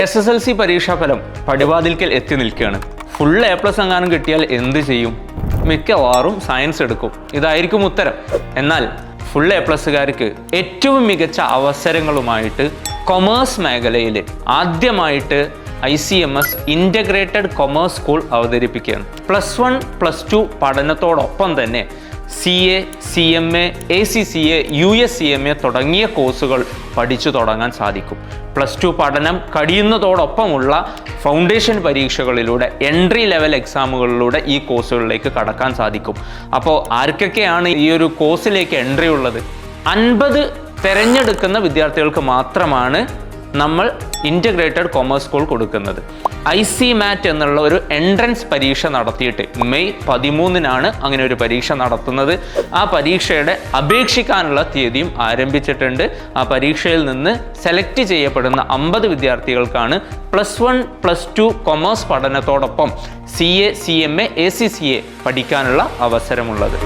S S L C പരീക്ഷാഫലം പടിവാതിൽക്കൽ എത്തി നിൽക്കുകയാണ്. ഫുൾ എ പ്ലസ് എങ്ങാനും കിട്ടിയാൽ എന്ത് ചെയ്യും? മിക്കവാറും സയൻസ് എടുക്കും. ഇതായിരിക്കും ഉത്തരം. എന്നാൽ ഫുൾ എ പ്ലസ്സുകാർക്ക് ഏറ്റവും മികച്ച അവസരങ്ങളുമായിട്ട് കൊമേഴ്സ് മേഖലയിൽ ആദ്യമായിട്ട് I C M S integrated commerce school അവതരിപ്പിക്കുകയാണ്. പ്ലസ് വൺ പ്ലസ് ടു പഠനത്തോടൊപ്പം തന്നെ C A C M A A C C A U S C M A തുടങ്ങിയ കോഴ്സുകൾ പഠിച്ചു തുടങ്ങാൻ സാധിക്കും. പ്ലസ് ടു പഠനം കഴിയുന്നതോടൊപ്പമുള്ള ഫൗണ്ടേഷൻ പരീക്ഷകളിലൂടെ എൻട്രി ലെവൽ എക്സാമുകളിലൂടെ ഈ കോഴ്സുകളിലേക്ക് കടക്കാൻ സാധിക്കും. അപ്പോൾ ആർക്കൊക്കെയാണ് ഈ ഒരു കോഴ്സിലേക്ക് എൻട്രി ഉള്ളത്? അൻപത് തിരഞ്ഞെടുക്കുന്ന വിദ്യാർത്ഥികൾക്ക് മാത്രമാണ് നമ്മൾ ഇന്റഗ്രേറ്റഡ് കൊമേഴ്സ് സ്കൂൾ കൊടുക്കുന്നത്. ഐ സി മാറ്റ് എന്നുള്ള ഒരു എൻട്രൻസ് പരീക്ഷ നടത്തിയിട്ട് മെയ് പതിമൂന്നിനാണ് അങ്ങനെ ഒരു പരീക്ഷ നടത്തുന്നത്. ആ പരീക്ഷയുടെ അപേക്ഷിക്കാനുള്ള തീയതിയും ആരംഭിച്ചിട്ടുണ്ട്. ആ പരീക്ഷയിൽ നിന്ന് സെലക്ട് ചെയ്യപ്പെടുന്ന അമ്പത് വിദ്യാർത്ഥികൾക്കാണ് plus one plus two commerce പഠനത്തോടൊപ്പം C A C M A A C C A പഠിക്കാനുള്ള അവസരമുള്ളത്.